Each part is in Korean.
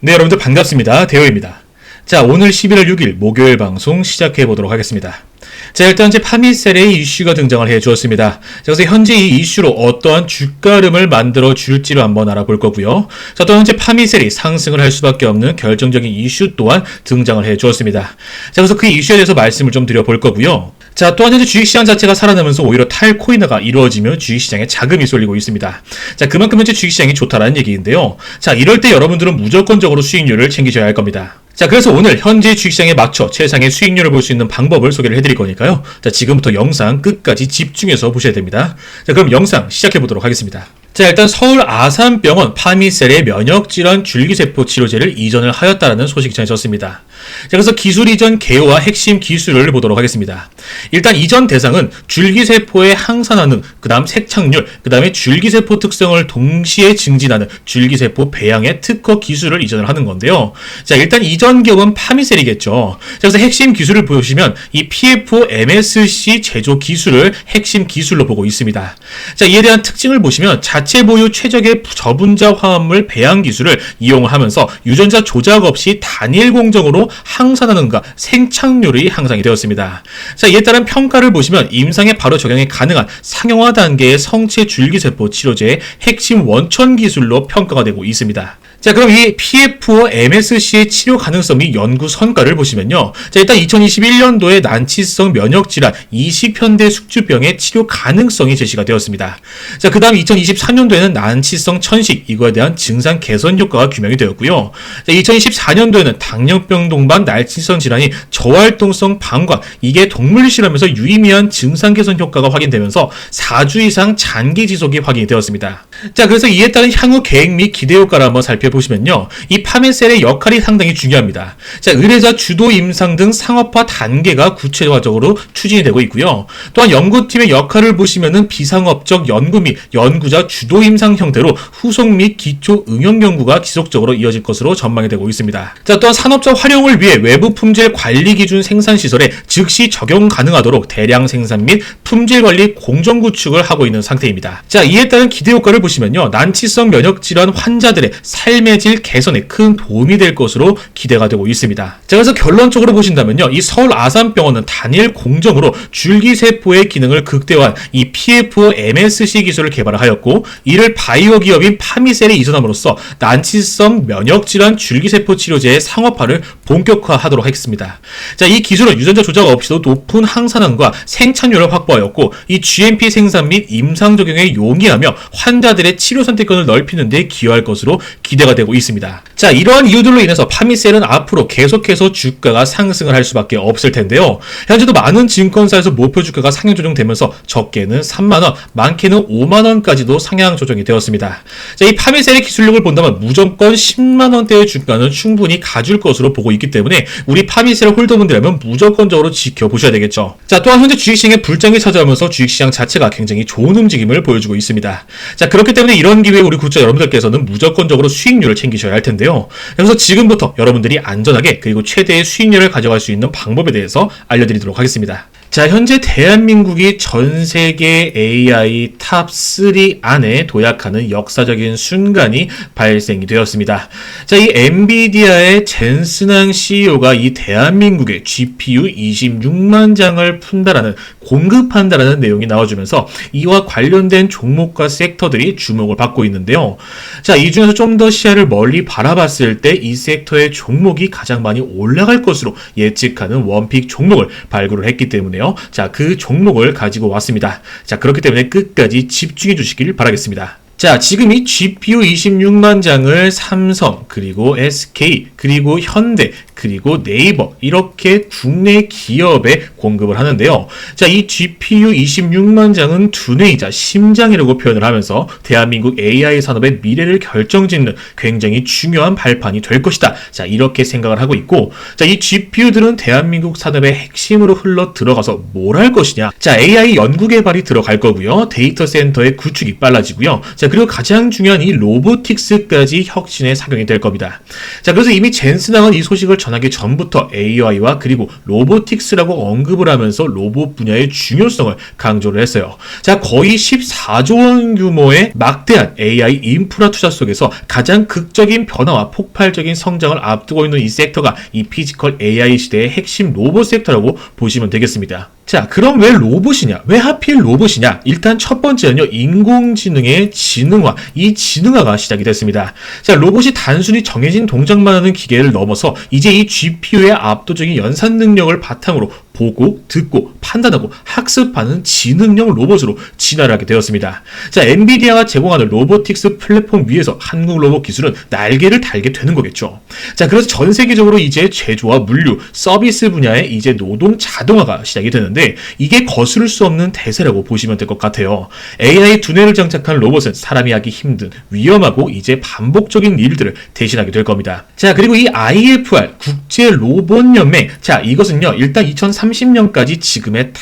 네, 여러분들 반갑습니다. 대호입니다. 자, 오늘 11월 6일 목요일 방송 시작해 보도록 하겠습니다. 자, 일단 이제 파미셀의 이슈가 등장을 해 주었습니다. 자, 그래서 현재 이 이슈로 어떠한 주가름을 만들어 줄지를 한번 알아볼 거고요. 자, 또 현재 파미셀이 상승을 할 수밖에 없는 결정적인 이슈 또한 등장을 해 주었습니다. 자, 그래서 그 이슈에 대해서 말씀을 좀 드려볼 거고요. 자, 또한 현재 주식시장 자체가 살아나면서 오히려 탈코인화가 이루어지며 주식시장에 자금이 쏠리고 있습니다. 자, 그만큼 현재 주식시장이 좋다라는 얘기인데요. 자, 이럴 때 여러분들은 무조건적으로 수익률을 챙기셔야 할 겁니다. 자, 그래서 오늘 현재 주식시장에 맞춰 최상의 수익률을 볼 수 있는 방법을 소개를 해드릴 거니까요. 자, 지금부터 영상 끝까지 집중해서 보셔야 됩니다. 자, 그럼 영상 시작해 보도록 하겠습니다. 자, 일단 서울 아산병원 파미셀의 면역질환 줄기세포 치료제를 이전을 하였다라는 소식이 전해졌습니다. 자, 그래서 기술 이전 개요와 핵심 기술을 보도록 하겠습니다. 일단 이전 대상은 줄기세포의 항산화능, 그 다음 색착률, 그 다음에 줄기세포 특성을 동시에 증진하는 줄기세포 배양의 특허 기술을 이전을 하는 건데요. 자, 일단 이전 기업은 파미셀이겠죠. 자, 그래서 핵심 기술을 보시면 이 PF MSC 제조 기술을 핵심 기술로 보고 있습니다. 자, 이에 대한 특징을 보시면 자체 보유 최적의 저분자 화합물 배양 기술을 이용하면서 유전자 조작 없이 단일 공정으로 항산화능과 생착률이 향상이 되었습니다. 자, 이에 따른 평가를 보시면 임상에 바로 적용이 가능한 상용화 단계의 성체 줄기세포 치료제의 핵심 원천 기술로 평가가 되고 있습니다. 자, 그럼 이 PF5 MSC의 치료 가능성 및 연구 성과를 보시면요. 자, 일단 2021년도에 난치성 면역질환 이식현대 숙주병의 치료 가능성이 제시가 되었습니다. 자, 그 다음 2023년도에는 난치성 천식, 이거에 대한 증상 개선 효과가 규명이 되었고요. 자, 2024년도에는 당뇨병 동반 날치성 질환이 저활동성 방광, 이게 동물 실험에서 유의미한 증상 개선 효과가 확인되면서 4주 이상 장기 지속이 확인이 되었습니다. 자, 그래서 이에 따른 향후 계획 및 기대 효과를 한번 살펴보 시면요. 이 파메셀의 역할이 상당히 중요합니다. 자, 의뢰자 주도 임상 등 상업화 단계가 구체화적으로 추진이 되고 있고요. 또한 연구팀의 역할을 보시면은 비상업적 연구 및 연구자 주도 임상 형태로 후속 및 기초 응용 연구가 지속적으로 이어질 것으로 전망이 되고 있습니다. 자, 또한 산업적 활용을 위해 외부 품질 관리 기준 생산 시설에 즉시 적용 가능하도록 대량 생산 및 품질 관리 공정 구축을 하고 있는 상태입니다. 자, 이에 따른 기대 효과를 보시면요. 난치성 면역 질환 환자들의 삶의 질 개선에 큰 도움이 될 것으로 기대가 되고 있습니다. 자, 그래서 결론적으로 보신다면요. 이 서울 아산병원은 단일 공정으로 줄기세포의 기능을 극대화한 이 PF MSC 기술을 개발하였고 이를 바이오 기업인 파미셀에 이전함으로써 난치성 면역 질환 줄기세포 치료제의 상업화를 본격화하도록 하겠습니다. 자, 이 기술은 유전자 조작 없이도 높은 항산화과 생착률을 확보하였고 이 GMP 생산 및 임상 적용에 용이하며 환자들의 치료 선택권을 넓히는 데 기여할 것으로 기대가 되고 있습니다. 자, 이러한 이유들로 인해서 파미셀은 앞으로 계속해서 주가가 상승을 할 수밖에 없을 텐데요. 현재도 많은 증권사에서 목표 주가가 상향 조정되면서 적게는 3만 원, 많게는 5만 원까지도 상향 조정이 되었습니다. 자, 이 파미셀의 기술력을 본다면 무조건 10만 원대의 주가는 충분히 가줄 것으로 보고 있기 때문에 우리 파미셀 홀더분들이라면 무조건적으로 지켜보셔야 되겠죠. 자, 또한 현재 주식시장에 불장이 찾아오면서 주식시장 자체가 굉장히 좋은 움직임을 보여주고 있습니다. 자, 그렇기 때문에 이런 기회에 우리 구독자 여러분들께서는 무조건적으로 수익 률을 챙기셔야 할 텐데요. 그래서 지금부터 여러분들이 안전하게 그리고 최대의 수익률을 가져갈 수 있는 방법에 대해서 알려드리도록 하겠습니다. 자, 현재 대한민국이 전 세계 AI 탑3 안에 도약하는 역사적인 순간이 발생이 되었습니다. 자, 이 엔비디아의 젠스낭 CEO가 이 대한민국에 GPU 26만 장을 푼다라는 공급한다라는 내용이 나와주면서 이와 관련된 종목과 섹터들이 주목을 받고 있는데요. 자, 이 중에서 좀 더 시야를 멀리 바라봤을 때 이 섹터의 종목이 가장 많이 올라갈 것으로 예측하는 원픽 종목을 발굴을 했기 때문에 요. 자, 그 종목을 가지고 왔습니다. 자, 그렇기 때문에 끝까지 집중해 주시길 바라겠습니다. 자, 지금 이 GPU 26만 장을 삼성, 그리고 SK, 그리고 현대, 그리고 네이버 이렇게 국내 기업에 공급을 하는데요. 자, 이 GPU 26만 장은 두뇌이자 심장이라고 표현을 하면서 대한민국 AI 산업의 미래를 결정짓는 굉장히 중요한 발판이 될 것이다. 자, 이렇게 생각을 하고 있고, 자, 이 GPU들은 대한민국 산업의 핵심으로 흘러 들어가서 뭘 할 것이냐? 자, AI 연구 개발이 들어갈 거고요. 데이터 센터의 구축이 빨라지고요. 자, 그리고 가장 중요한 이 로보틱스까지 혁신의 사경이 될 겁니다. 자, 그래서 이미 젠스낭은 이 소식을 전하기 전부터 AI와 그리고 로보틱스라고 언급을 하면서 로봇 분야의 중요성을 강조를 했어요. 자, 거의 14조 원 규모의 막대한 AI 인프라 투자 속에서 가장 극적인 변화와 폭발적인 성장을 앞두고 있는 이 섹터가 이 피지컬 AI 시대의 핵심 로봇 섹터라고 보시면 되겠습니다. 자, 그럼 왜 로봇이냐? 왜 하필 로봇이냐? 일단 첫 번째는요, 인공지능의 지능화, 이 지능화가 시작이 됐습니다. 자, 로봇이 단순히 정해진 동작만 하는 기계를 넘어서 이제 이 GPU의 압도적인 연산 능력을 바탕으로 보고, 듣고, 판단하고, 학습하는 지능형 로봇으로 진화를 하게 되었습니다. 자, 엔비디아가 제공하는 로보틱스 플랫폼 위에서 한국 로봇 기술은 날개를 달게 되는 거겠죠. 자, 그래서 전 세계적으로 이제 제조와 물류, 서비스 분야에 이제 노동 자동화가 시작이 되는데 이게 거스를 수 없는 대세라고 보시면 될 것 같아요. AI 두뇌를 장착한 로봇은 사람이 하기 힘든 위험하고 이제 반복적인 일들을 대신하게 될 겁니다. 자, 그리고 이 IFR 국제 로봇 연맹 자, 이것은요. 일단 2030년까지 지금의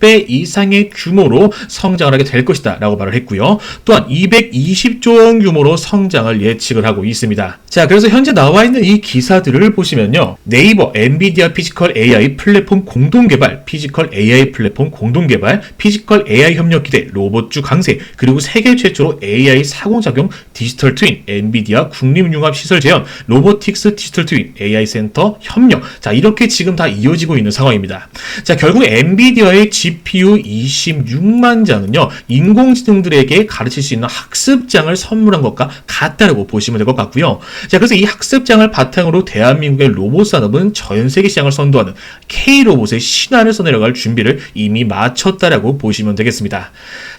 5배 이상의 규모로 성장을 하게 될 것이다 라고 말을 했고요. 또한 220조 원 규모로 성장을 예측을 하고 있습니다. 자, 그래서 현재 나와 있는 이 기사들을 보시면요. 네이버 엔비디아 피지컬 AI 플랫폼 공동 개발, 피지컬 AI 플랫폼 공동 개발, 피지컬 AI 협력 기대, 로봇주 강세, 그리고 세계 최초로 AI 사공작용 디지털 트윈, 엔비디아 국립융합 시설 재현, 로보틱스 디지털 트윈, AI 센터 협력. 자, 이렇게 지금 다 이어지고 있는 상황입니다. 자, 결국 엔비디아의 GPU 26만 장은요, 인공지능들에게 가르칠 수 있는 학습장을 선물한 것과 같다라고 보시면 될 것 같고요. 자, 그래서 이 학습장을 바탕으로 대한민국의 로봇 산업은 전 세계 시장을 선도하는 K-로봇의 신화를 써내려갈 준비를 이미 마쳤다라고 보시면 되겠습니다.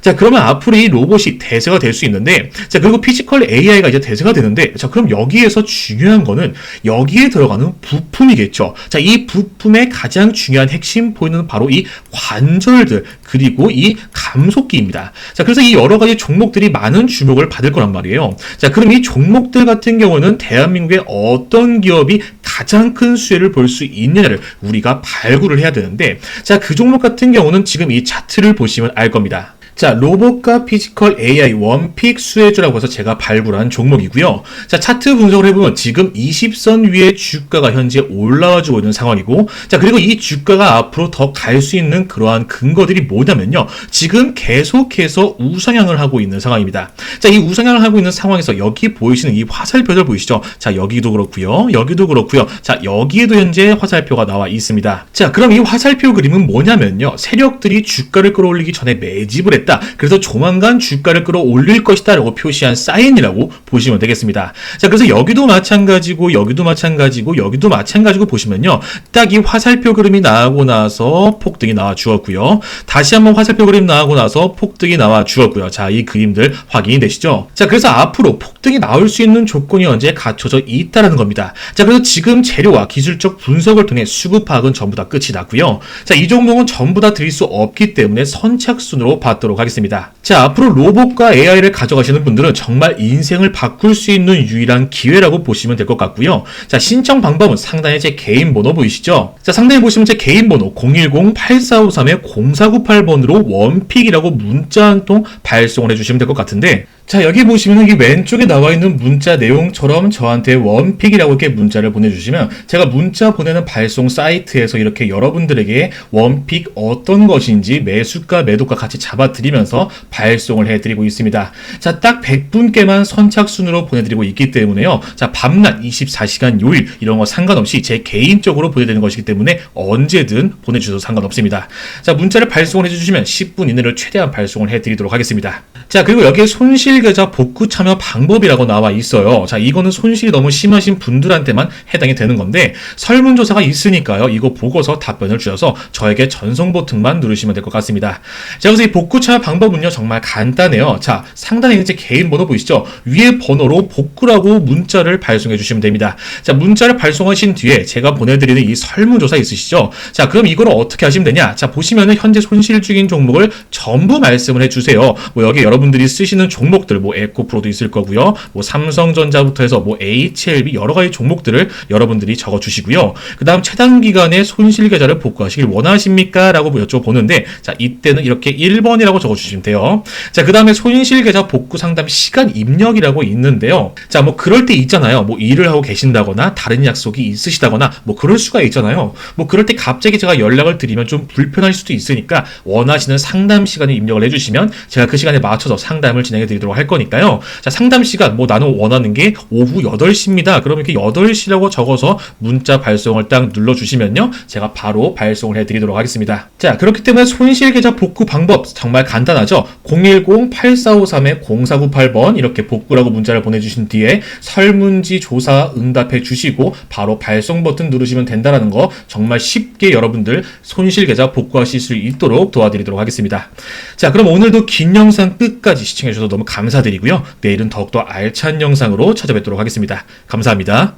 자, 그러면 앞으로 이 로봇이 대세가 될 수 있는데, 자, 그리고 피지컬 AI가 이제 대세가 되는데, 자, 그럼 여기에서 중요한 거는 여기에 들어가는 부품이겠죠. 자, 이 부품의 가장 중요한 핵심 포인트는 바로 이 관 절들, 그리고 이 감속기입니다. 자, 그래서 이 여러 가지 종목들이 많은 주목을 받을 거란 말이에요. 자, 그럼 이 종목들 같은 경우는 대한민국의 어떤 기업이 가장 큰 수혜를 볼 수 있느냐를 우리가 발굴을 해야 되는데, 자, 그 종목 같은 경우는 지금 이 차트를 보시면 알 겁니다. 자, 로봇과 피지컬 AI 원픽 수혜주라고 해서 제가 발굴한 종목이고요. 자, 차트 분석을 해보면 지금 20선 위에 주가가 현재 올라와주고 있는 상황이고, 자, 그리고 이 주가가 앞으로 더 갈 수 있는 그러한 근거들이 뭐냐면요. 지금 계속해서 우상향을 하고 있는 상황입니다. 자, 이 우상향을 하고 있는 상황에서 여기 보이시는 이 화살표들 보이시죠? 자, 여기도 그렇고요. 여기도 그렇고요. 자, 여기에도 현재 화살표가 나와 있습니다. 자, 그럼 이 화살표 그림은 뭐냐면요. 세력들이 주가를 끌어올리기 전에 매집을 했다. 그래서 조만간 주가를 끌어올릴 것이다 라고 표시한 사인이라고 보시면 되겠습니다. 자, 그래서 여기도 마찬가지고 여기도 마찬가지고 여기도 마찬가지고 보시면요. 딱 이 화살표 그림이 나오고 나서 폭등이 나와 주었고요. 다시 한번 화살표 그림 나오고 나서 폭등이 나와 주었고요. 자, 이 그림들 확인이 되시죠? 자, 그래서 앞으로 폭등이 나올 수 있는 조건이 언제 갖춰져 있다라는 겁니다. 자, 그래서 지금 재료와 기술적 분석을 통해 수급 파악은 전부 다 끝이 났고요. 자, 이 종목은 전부 다 드릴 수 없기 때문에 선착순으로 받도록 하겠습니다. 자, 앞으로 로봇과 AI를 가져가시는 분들은 정말 인생을 바꿀 수 있는 유일한 기회라고 보시면 될 것 같고요. 자, 신청 방법은 상단에 제 개인 번호 보이시죠? 자, 상단에 보시면 제 개인 번호 010-8453-0498번으로 원픽이라고 문자 한 통 발송을 해주시면 될 것 같은데 자, 여기 보시면 이 왼쪽에 나와 있는 문자 내용처럼 저한테 원픽이라고 이렇게 문자를 보내주시면 제가 문자 보내는 발송 사이트에서 이렇게 여러분들에게 원픽 어떤 것인지 매수가, 매도가 같이 잡아드리면서 발송을 해드리고 있습니다. 자, 딱 100분께만 선착순으로 보내드리고 있기 때문에요. 자, 밤낮 24시간 요일 이런 거 상관없이 제 개인적으로 보내드리는 것이기 때문에 언제든 보내주셔도 상관없습니다. 자, 문자를 발송을 해주시면 10분 이내로 최대한 발송을 해드리도록 하겠습니다. 자, 그리고 여기에 손실 계좌 복구 참여 방법이라고 나와 있어요. 자, 이거는 손실이 너무 심하신 분들한테만 해당이 되는 건데 설문조사가 있으니까요. 이거 보고서 답변을 주셔서 저에게 전송 버튼만 누르시면 될 것 같습니다. 자, 그래서 이 복구 참여 방법은요. 정말 간단해요. 자, 상단에 있는 제 개인 번호 보이시죠? 위에 번호로 복구라고 문자를 발송해 주시면 됩니다. 자, 문자를 발송하신 뒤에 제가 보내드리는 이 설문조사 있으시죠? 자, 그럼 이걸 어떻게 하시면 되냐? 자, 보시면은 현재 손실 중인 종목을 전부 말씀을 해주세요. 뭐 여기 여러 분들이 쓰시는 종목들 뭐 에코프로도 있을 거고요. 뭐 삼성전자부터 해서 뭐 HLB 여러 가지 종목들을 여러분들이 적어 주시고요. 그다음 최단 기간에 손실 계좌를 복구하시길 원하십니까? 라고 여쭤보는데 자, 이때는 이렇게 1번이라고 있다고 적어 주시면 돼요. 자, 그 다음에 손실 계좌 복구 상담 시간 입력이라고 있는데요. 자, 뭐 그럴 때 있잖아요. 뭐 일을 하고 계신다거나 다른 약속이 있으시다거나 뭐 그럴 수가 있잖아요. 뭐 그럴 때 갑자기 제가 연락을 드리면 좀 불편할 수도 있으니까 원하시는 상담 시간을 입력을 해 주시면 제가 그 시간에 맞춰서 상담을 진행해 드리도록 할 거니까요. 자, 상담 시간 뭐 나는 원하는 게 오후 8시입니다. 그러면 이렇게 8시라고 적어서 문자 발송을 딱 눌러 주시면요. 제가 바로 발송을 해 드리도록 하겠습니다. 자, 그렇기 때문에 손실 계좌 복구 방법 정말 간단하죠. 010-8453-0498번 이렇게 복구라고 문자를 보내 주신 뒤에 설문지 조사 응답해 주시고 바로 발송 버튼 누르시면 된다는 거 정말 쉽게 여러분들 손실 계좌 복구하실 수 있도록 도와드리도록 하겠습니다. 자, 그럼 오늘도 긴 영상 끝까지 시청해 주셔서 너무 감사드리고요. 내일은 더욱더 알찬 영상으로 찾아뵙도록 하겠습니다. 감사합니다.